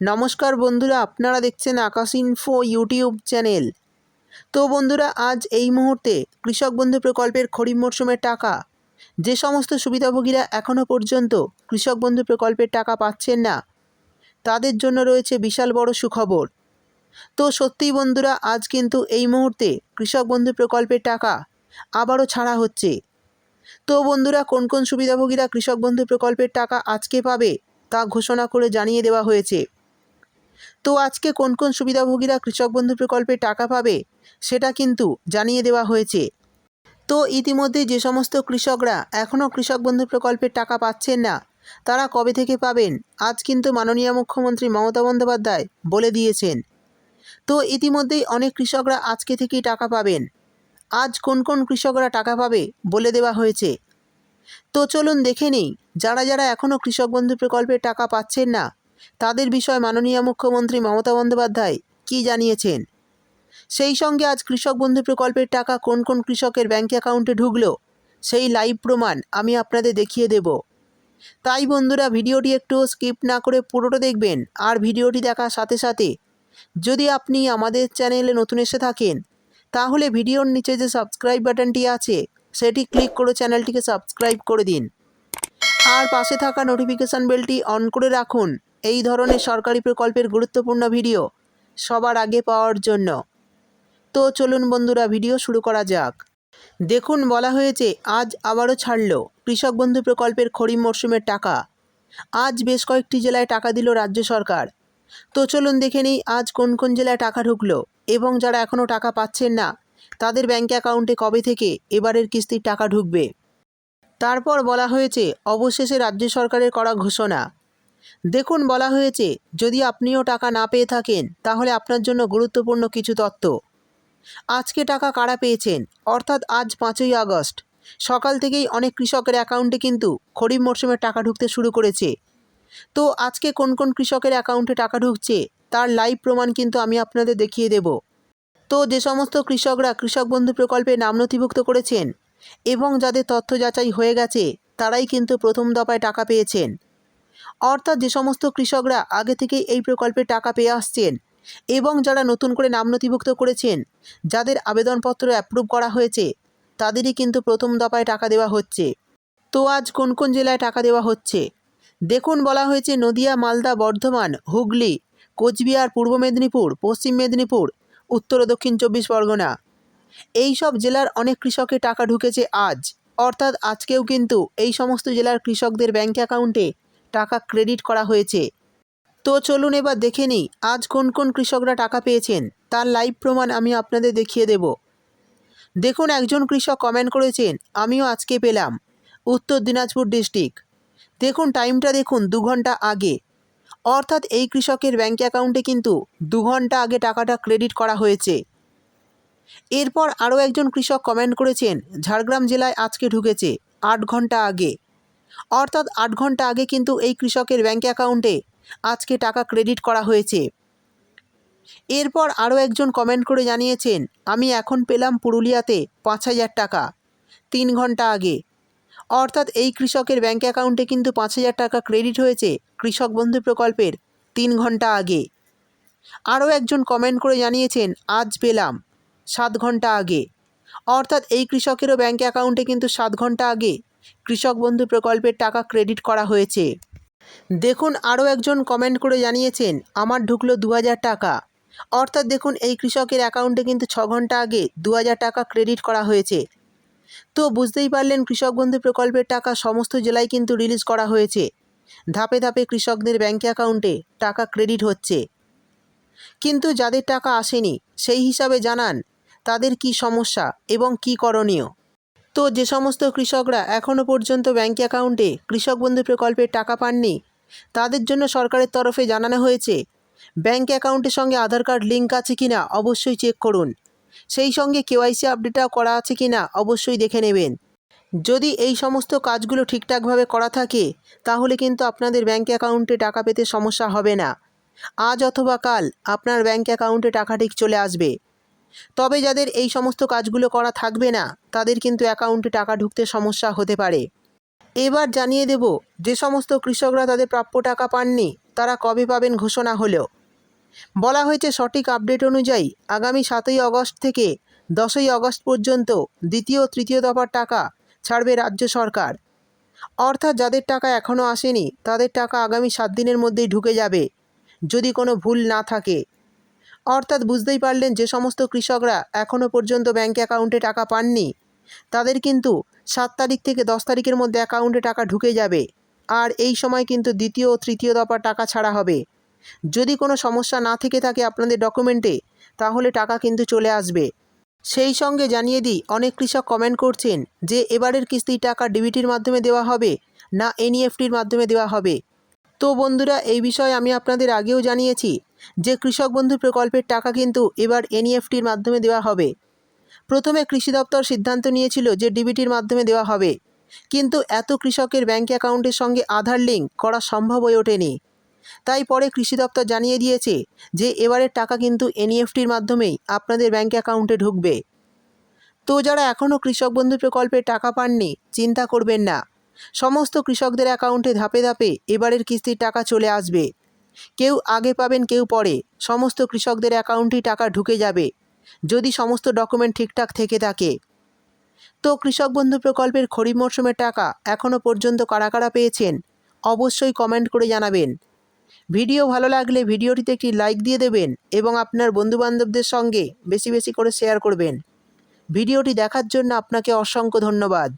নমস্কার বন্ধুরা, আপনারা দেখছেন আকাশ ইনফো ইউটিউব চ্যানেল তো বন্ধুরা, আজ এই মুহূর্তে কৃষক বন্ধু প্রকল্পের খরিফ মরশুমের টাকা, যে সমস্ত সুবিধাভোগীরা এখনও পর্যন্ত কৃষক বন্ধু প্রকল্পের টাকা পাচ্ছেন না, তাদের জন্য রয়েছে বিশাল বড় সুখবর। তো সত্যিই বন্ধুরা, আজ কিন্তু এই মুহূর্তে কৃষক বন্ধু প্রকল্পের টাকা আবারও ছাড়া হচ্ছে। তো বন্ধুরা, কোন কোন সুবিধাভোগীরা কৃষক বন্ধু প্রকল্পের টাকা আজকে পাবে তা ঘোষণা করে জানিয়ে দেওয়া হয়েছে। তো আজকে কোন কোন সুবিধাভোগীরা কৃষক বন্ধু প্রকল্পে টাকা পাবে, সেটা কিন্তু জানিয়ে দেওয়া হয়েছে। তো ইতিমধ্যে যে সমস্ত কৃষকরা এখনও কৃষক বন্ধু প্রকল্পের টাকা পাচ্ছেন না, তারা কবে থেকে পাবেন, আজ কিন্তু মাননীয় মুখ্যমন্ত্রী মমতা বন্দ্যোপাধ্যায় বলে দিয়েছেন। তো ইতিমধ্যেই অনেক কৃষকরা আজকে থেকেই টাকা পাবেন, আজ কোন কোন কৃষকরা টাকা পাবে বলে দেওয়া হয়েছে। তো চলুন দেখে নিই, যারা যারা এখনও কৃষক বন্ধু প্রকল্পের টাকা পাচ্ছেন না তাদের বিষয়ে মাননীয় মুখ্যমন্ত্রী মমতা বন্দ্যোপাধ্যায় কী জানিয়েছেন? সেই সঙ্গে আজ কৃষক বন্ধু প্রকল্পের টাকা কোন কোন কৃষকের ব্যাঙ্ক অ্যাকাউন্টে ঢুকলো, সেই লাইভ প্রমাণ আমি আপনাদের দেখিয়ে দেব। তাই বন্ধুরা, ভিডিওটি একটু স্কিপ না করে পুরোটা দেখবেন আর ভিডিওটি দেখার সাথে সাথে যদি আপনি আমাদের চ্যানেলে নতুন এসে থাকেন, তাহলে ভিডিওর নিচে যে সাবস্ক্রাইব বাটনটি আছে, সেটি ক্লিক করে চ্যানেলটিকে সাবস্ক্রাইব করে দিন। আর পাশে থাকা নোটিফিকেশান বেলটি অন করে রাখুন। এই ধরনের সরকারি প্রকল্পের গুরুত্বপূর্ণ ভিডিও সবার আগে পাওয়ার জন্য। তো চলুন বন্ধুরা, ভিডিও শুরু করা যাক। দেখুন, বলা হয়েছে, আজ আবারও ছাড়ল কৃষক বন্ধু প্রকল্পের খরিফ মরশুমের টাকা। আজ বেশ কয়েকটি জেলায় টাকা দিল রাজ্য সরকার। তো চলুন দেখে নিই, আজ কোন কোন জেলায় টাকা ঢুকলো এবং যারা এখনও টাকা পাচ্ছেন না, তাদের ব্যাঙ্ক অ্যাকাউন্টে কবে থেকে এবারের কিস্তির টাকা ঢুকবে? তারপর বলা হয়েছে, অবশেষে রাজ্য সরকারের করা ঘোষণা। দেখুন, বলা হয়েছে, যদি আপনিও টাকা না পেয়ে থাকেন, তাহলে আপনার জন্য গুরুত্বপূর্ণ কিছু তথ্য আজকে টাকা কারা পেয়েছেন? অর্থাৎ আজ পাঁচই আগস্ট। সকাল থেকেই অনেক কৃষকের অ্যাকাউন্টে কিন্তু খরিফ মরশুমের টাকা ঢুকতে শুরু করেছে। তো আজকে কোন কোন কৃষকের অ্যাকাউন্টে টাকা ঢুকছে, তার লাইভ প্রমাণ কিন্তু আমি আপনাদের দেখিয়ে দেব। তো যে সমস্ত কৃষকরা, কৃষক বন্ধু প্রকল্পে নাম নথিভুক্ত করেছেন এবং যাদের তথ্য যাচাই হয়ে গেছে, তারাই কিন্তু প্রথম দফায় টাকা পেয়েছেন। অর্থাৎ যে সমস্ত কৃষকরা আগে থেকেই এই প্রকল্পে টাকা পেয়ে আসছেন এবং যারা নতুন করে নাম নথিভুক্ত করেছেন, যাদের আবেদনপত্র অ্যাপ্রুভ করা হয়েছে, তাদেরই কিন্তু প্রথম দফায় টাকা দেওয়া হচ্ছে। তো আজ কোন কোন জেলায় টাকা দেওয়া হচ্ছে? দেখুন, বলা হয়েছে নদিয়া, মালদা, বর্ধমান, হুগলি, কোচবিহার, পূর্ব মেদিনীপুর, পশ্চিম মেদিনীপুর, উত্তর ও দক্ষিণ চব্বিশ পরগনা। এই সব জেলার অনেক কৃষকের টাকা ঢুকেছে আজ। অর্থাৎ আজকেও কিন্তু এই সমস্ত জেলার কৃষকদের ব্যাঙ্ক অ্যাকাউন্টে টাকা ক্রেডিট করা হয়েছে। তো চলুন এবার দেখে নিই, আজ কোন কোন কৃষকরা টাকা পেয়েছেন, তার লাইভ প্রমাণ আমি আপনাদের দেখিয়ে দেব। দেখুন, একজন কৃষক কমেন্ট করেছেন, আমিও আজকে পেলাম। উত্তর দিনাজপুর ডিস্ট্রিক্ট দেখুন টাইমটা দেখুন, দু ঘণ্টা আগে। অর্থাৎ এই কৃষকের ব্যাঙ্ক অ্যাকাউন্টে কিন্তু দু ঘণ্টা আগে টাকাটা ক্রেডিট করা হয়েছে। এরপর আরও একজন কৃষক কমেন্ট করেছেন, ঝাড়গ্রাম জেলায় আজকে ঢুকেছে, আট ঘণ্টা আগে। অর্থাৎ আট ঘণ্টা আগে কিন্তু এই কৃষকের ব্যাঙ্ক অ্যাকাউন্টে আজকে টাকা ক্রেডিট করা হয়েছে। এরপর আরও একজন কমেন্ট করে জানিয়েছেন, আমি এখন পেলাম পুরুলিয়াতে পাঁচ হাজার টাকা, তিন ঘণ্টা আগে। অর্থাৎ এই কৃষকের ব্যাঙ্ক অ্যাকাউন্টে কিন্তু পাঁচ হাজার টাকা ক্রেডিট হয়েছে কৃষক বন্ধু প্রকল্পের তিন ঘণ্টা আগে। আরও একজন কমেন্ট করে জানিয়েছেন, আজ পেলাম। সাত ঘণ্টা আগে। অর্থাৎ এই কৃষকেরও ব্যাঙ্ক অ্যাকাউন্টে কিন্তু সাত ঘণ্টা আগে কৃষক বন্ধু প্রকল্পের টাকা ক্রেডিট করা হয়েছে। দেখুন আরও একজন কমেন্ট করে জানিয়েছেন, আমার ঢুকলো দু হাজার টাকা। অর্থাৎ দেখুন এই কৃষকের অ্যাকাউন্টে কিন্তু ছ ঘণ্টা আগে দু হাজার টাকা ক্রেডিট করা হয়েছে। তো বুঝতেই পারলেন কৃষক বন্ধু প্রকল্পের টাকা সমস্ত জেলায় কিন্তু রিলিজ করা হয়েছে। ধাপে ধাপে কৃষকদের ব্যাঙ্ক অ্যাকাউন্টে টাকা ক্রেডিট হচ্ছে। কিন্তু যাদের টাকা আসেনি, সেই হিসাবে জানান তাদের কি সমস্যা এবং কি করণীয়? তো যে সমস্ত কৃষকরা এখনও পর্যন্ত ব্যাঙ্ক অ্যাকাউন্টে কৃষক বন্ধু প্রকল্পের টাকা পাননি, তাদের জন্য সরকারের তরফে জানানো হয়েছে, ব্যাঙ্ক অ্যাকাউন্টের সঙ্গে আধার কার্ড লিঙ্ক আছে কি না অবশ্যই চেক করুন। সেই সঙ্গে কেওয়াইসি আপডেটটাও করা আছে কি না অবশ্যই দেখে নেবেন। যদি এই সমস্ত কাজগুলো ঠিকঠাকভাবে করা থাকে, তাহলে কিন্তু আপনাদের ব্যাঙ্ক অ্যাকাউন্টে টাকা পেতে সমস্যা হবে না। আজ অথবা কাল আপনার ব্যাঙ্ক অ্যাকাউন্টে টাকা ঠিক চলে আসবে। তবে যাদের এই সমস্ত কাজগুলো করা থাকবে না, তাদের কিন্তু অ্যাকাউন্টে টাকা ঢুকতে সমস্যা হতে পারে। এবার জানিয়ে দেব, যে সমস্ত কৃষকরা তাদের প্রাপ্য টাকা পাননি, তারা কবে পাবেন ঘোষণা হলেও বলা হয়েছে সঠিক আপডেট অনুযায়ী আগামী সাতই আগস্ট থেকে দশই অগস্ট পর্যন্ত দ্বিতীয় তৃতীয় দফার টাকা ছাড়বে রাজ্য সরকার। অর্থাৎ যাদের টাকা এখনও আসেনি, তাদের টাকা আগামী সাত দিনের মধ্যেই ঢুকে যাবে, যদি কোনো ভুল না থাকে। অর্থাৎ বুঝতেই পারলেন যে সমস্ত কৃষকরা এখনও পর্যন্ত ব্যাঙ্ক অ্যাকাউন্টে টাকা পাননি। তাদের কিন্তু সাত তারিখ থেকে দশ তারিখের মধ্যে অ্যাকাউন্টে টাকা ঢুকে যাবে। আর এই সময় কিন্তু দ্বিতীয় ও তৃতীয় দফার টাকা ছাড়া হবে। যদি কোনো সমস্যা না থেকে থাকে আপনাদের ডকুমেন্টে, তাহলে টাকা কিন্তু চলে আসবে। সেই সঙ্গে জানিয়ে দিই, অনেক কৃষক কমেন্ট করছেন যে এবারের কিস্তির টাকা ডিবিটির মাধ্যমে দেওয়া হবে না এনইএফটির মাধ্যমে দেওয়া হবে। তো বন্ধুরা, এই বিষয়ে আমি আপনাদের আগেও জানিয়েছি যে কৃষক বন্ধু প্রকল্পের টাকা কিন্তু এবার এনইএফটির মাধ্যমে দেওয়া হবে। প্রথমে কৃষি দপ্তর সিদ্ধান্ত নিয়েছিল যে ডিবিটির মাধ্যমে দেওয়া হবে। কিন্তু এত কৃষকের ব্যাঙ্ক অ্যাকাউন্টের সঙ্গে আধার লিঙ্ক করা সম্ভব হয়ে ওঠেনি। তাই পরে কৃষি দপ্তর জানিয়ে দিয়েছে যে এবারের টাকা কিন্তু এনইএফটির মাধ্যমেই আপনাদের ব্যাঙ্ক অ্যাকাউন্টে ঢুকবে। তো যারা এখনও কৃষক বন্ধু প্রকল্পের টাকা পাননি, চিন্তা করবেন না। সমস্ত কৃষকদের অ্যাকাউন্টে ধাপে ধাপে এবারের কিস্তির টাকা চলে আসবে। কেউ আগে পাবেন, কেউ পরে। সমস্ত কৃষকদের অ্যাকাউন্টেই টাকা ঢুকে যাবে, যদি সমস্ত ডকুমেন্ট ঠিকঠাক থেকে থাকে। তো কৃষক বন্ধু প্রকল্পের খরিফ মরশুমের টাকা এখনও পর্যন্ত কারা কারা পেয়েছেন, অবশ্যই কমেন্ট করে জানাবেন। ভিডিও ভালো লাগলে ভিডিওটিতে একটি লাইক দিয়ে দেবেন এবং আপনার বন্ধুবান্ধবদের সঙ্গে বেশি বেশি করে শেয়ার করবেন। ভিডিওটি দেখার জন্য আপনাকে অসংখ্য ধন্যবাদ।